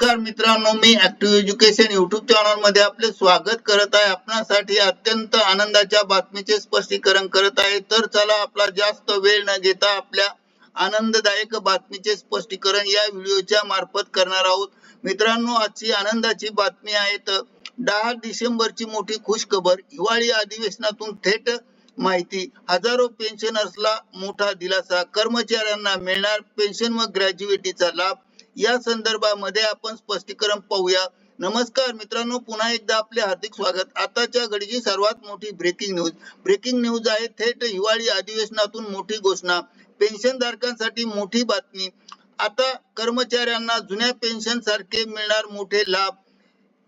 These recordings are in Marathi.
नमस्कार मित्रांनो मी ऍक्टिव्ह एज्युकेशन युट्यूब चॅनलमध्ये आपले स्वागत करत आहे. आपणासाठी अत्यंत आनंदाच्या बातमीचे स्पष्टीकरण करत आहे. तर चला आपला जास्त वेळ न घेता आपल्या आनंददायक बातमीचे स्पष्टीकरण या व्हिडिओच्या मार्फत करणार आहोत. मित्रांनो आजची आनंदाची बातमी आहे तर दहा डिसेंबरची मोठी खुशखबर हिवाळी अधिवेशनातून थेट माहिती हजारो पेन्शनर्सला मोठा दिलासा कर्मचाऱ्यांना मिळणार पेन्शन व ग्रॅज्युएटीचा लाभ या संदर्भामध्ये आपण स्पष्टीकरण पाहूया. नमस्कार मित्रांनो पुन्हा एकदा आपले हार्दिक स्वागत. आताच्या घडीची सर्वात मोठी ब्रेकिंग न्यूज ब्रेकिंग न्यूज आहे थेट हिवाळी अधिवेशनातून मोठी घोषणा. पेन्शन धारकांसाठी मोठी बातमी. आता कर्मचाऱ्यांना जुन्या पेन्शन सारखे मिळणार मोठे लाभ.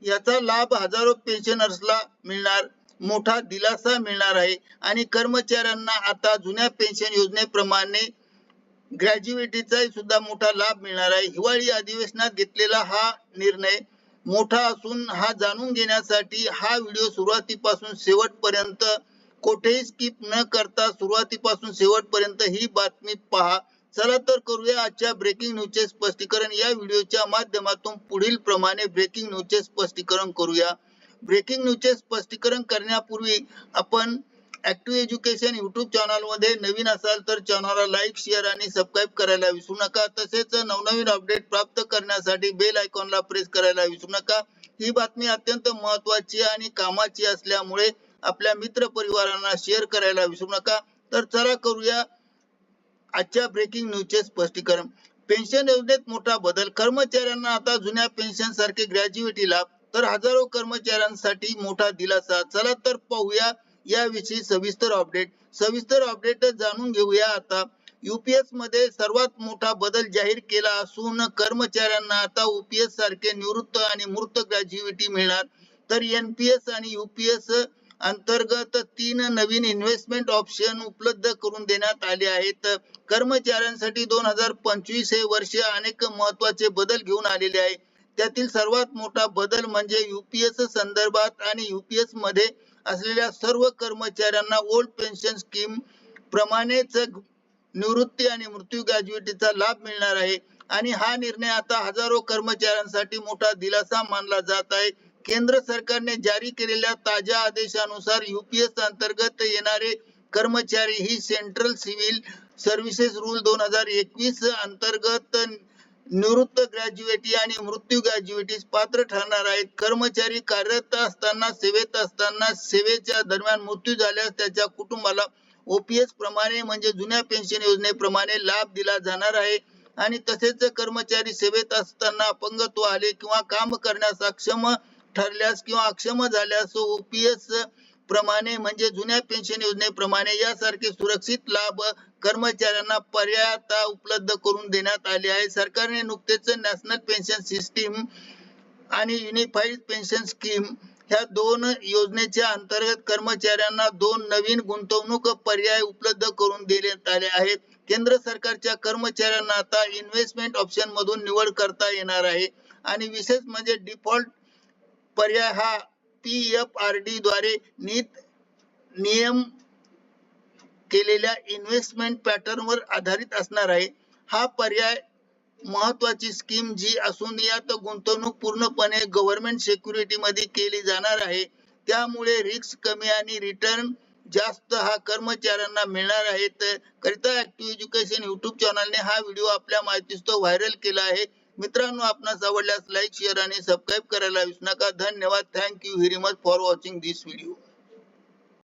याचा लाभ हजारो पेन्शनर्सला मिळणार मोठा दिलासा मिळणार आहे. आणि कर्मचाऱ्यांना आता जुन्या पेन्शन योजनेप्रमाणे ग्रॅज्युएटीचा सुद्धा मोठा लाभ मिळणार आहे. हिवाळी अधिवेशनात घेतलेला हा निर्णय मोठा असून हा जाणून घेण्यासाठी हा व्हिडिओ सुरुवातीपासून शेवटपर्यंत कोठेही स्किप न करता सुरुवातीपासून शेवटपर्यंत ही बातमी पहा. चला तर करूया आजच्या ब्रेकिंग न्यूजचे स्पष्टीकरण. या व्हिडिओच्या माध्यमातून पुढील प्रमाणे ब्रेकिंग न्यूजचे स्पष्टीकरण करूया. ब्रेकिंग न्यूजचे स्पष्टीकरण करण्यापूर्वी आपण ऍक्टिव्ह एज्युकेशन युट्यूब चॅनलमध्ये नवीन असाल तर चॅनलला लाईक शेअर आणि सबस्क्राईब करायला विसरू नका. तसेच नवनवीन अपडेट प्राप्त करण्यासाठी बेल आयकॉनला प्रेस करायला विसरू नका. ही बातमी अत्यंत महत्वाची आणि कामाची असल्यामुळे आपल्या मित्र परिवारांना शेअर करायला विसरू नका. तर चला करूया आजच्या ब्रेकिंग न्यूजचे स्पष्टीकरण. पेन्शन योजनेत मोठा बदल. कर्मचाऱ्यांना आता जुन्या पेन्शन सारखे ग्रॅज्युएटी लाभ. तर हजारो कर्मचाऱ्यांसाठी मोठा दिलासा. चला तर पाहूया याविषयी सविस्तर अपडेट सविस्तर अपडेट जाणून घेऊया आता. युपीएसमध्ये सर्वात मोठा बदल जाहीर केला असून कर्मचाऱ्यांना आता ओपीएस सारखे निवृत्त आणि मृत ग्रॅज्युएटी मिळणार. तर एनपीएस आणि युपीएस अंतर्गत तीन नवीन इन्व्हेस्टमेंट ऑप्शन उपलब्ध करून देण्यात आले आहेत. कर्मचाऱ्यांसाठी दोन हजार पंचवीस हे वर्ष अनेक महत्त्वाचे बदल घेऊन आलेले आहे. त्यातील सर्वात मोठा बदल म्हणजे युपीएस संदर्भात आणि युपीएसमध्ये असलेल्या सर्व कर्मचाऱ्यांना ओल्ड पेन्शन स्कीम प्रमाणेच निवृत्ती आणि मृत्यू ग्रॅज्युएटीचा लाभ मिळणार आहे. आणि हा निर्णय आता हजारो कर्मचाऱ्यांसाठी मोठा दिलासा मानला जात आहे. केंद्र सरकारने जारी केलेल्या ताज्या आदेशानुसार युपीएस अंतर्गत येणारे कर्मचारी ही सेंट्रल सिव्हिल सर्व्हिसेस रूल दोन हजार एकवीस अंतर्गत निवृत्त ग्रॅज्युएटी आणि मृत्यू ग्रॅज्युएटी पात्र ठरणार आहेत. कर्मचारी कार्यरत असताना सेवेत असताना सेवेच्या दरम्यान मृत्यू झाल्यास त्याच्या कुटुंबाला ओपीएस प्रमाणे म्हणजे जुन्या पेन्शन योजनेप्रमाणे लाभ दिला जाणार आहे. आणि तसेच कर्मचारी सेवेत असताना अपंगत्व आले किंवा काम करण्यास अक्षम ठरल्यास किंवा अक्षम झाल्यास ओपीएस प्रमाणे म्हणजे जुन्या पेन्शन योजनेप्रमाणे यासारखे सुरक्षित लाभ कर्मचाऱ्यांना पर्यायता उपलब्ध करून देण्यात आले आहे. सरकारने नुकतेच नॅशनल पेन्शन सिस्टीम आणि युनिफाईड पेन्शन स्कीम ह्या दोन योजनेच्या अंतर्गत कर्मचाऱ्यांना दोन नवीन गुंतवणूक पर्याय उपलब्ध करून देण्यात आले आहेत. केंद्र सरकारच्या कर्मचाऱ्यांना आता इन्व्हेस्टमेंट ऑप्शन मधून निवड करता येणार आहे. आणि विशेष म्हणजे डिफॉल्ट पर्याय हा पी एफ आर डी द्वारे नीत नियम केलेल्या इन्व्हेस्टमेंट पॅटर्न वर आधारित असणार आहे. हा पर्याय महत्वाची स्कीम जी असून यात गुंतवणूक पूर्णपणे गव्हर्नमेंट सिक्युरिटी मध्ये केली जाणार आहे. त्यामुळे रिस्क कमी आणि रिटर्न जास्त हा कर्मचाऱ्यांना मिळणार आहे करिता ऍक्टिव्ह एज्युकेशन युट्यूब चॅनलने हा व्हिडिओ आपल्या माहितीस्तव व्हायरल केला आहे. मित्रांनो आपणास आवडल्यास लाईक शेअर आणि सबस्क्राईब करायला विसरू नका. धन्यवाद. Thank you very much for watching this video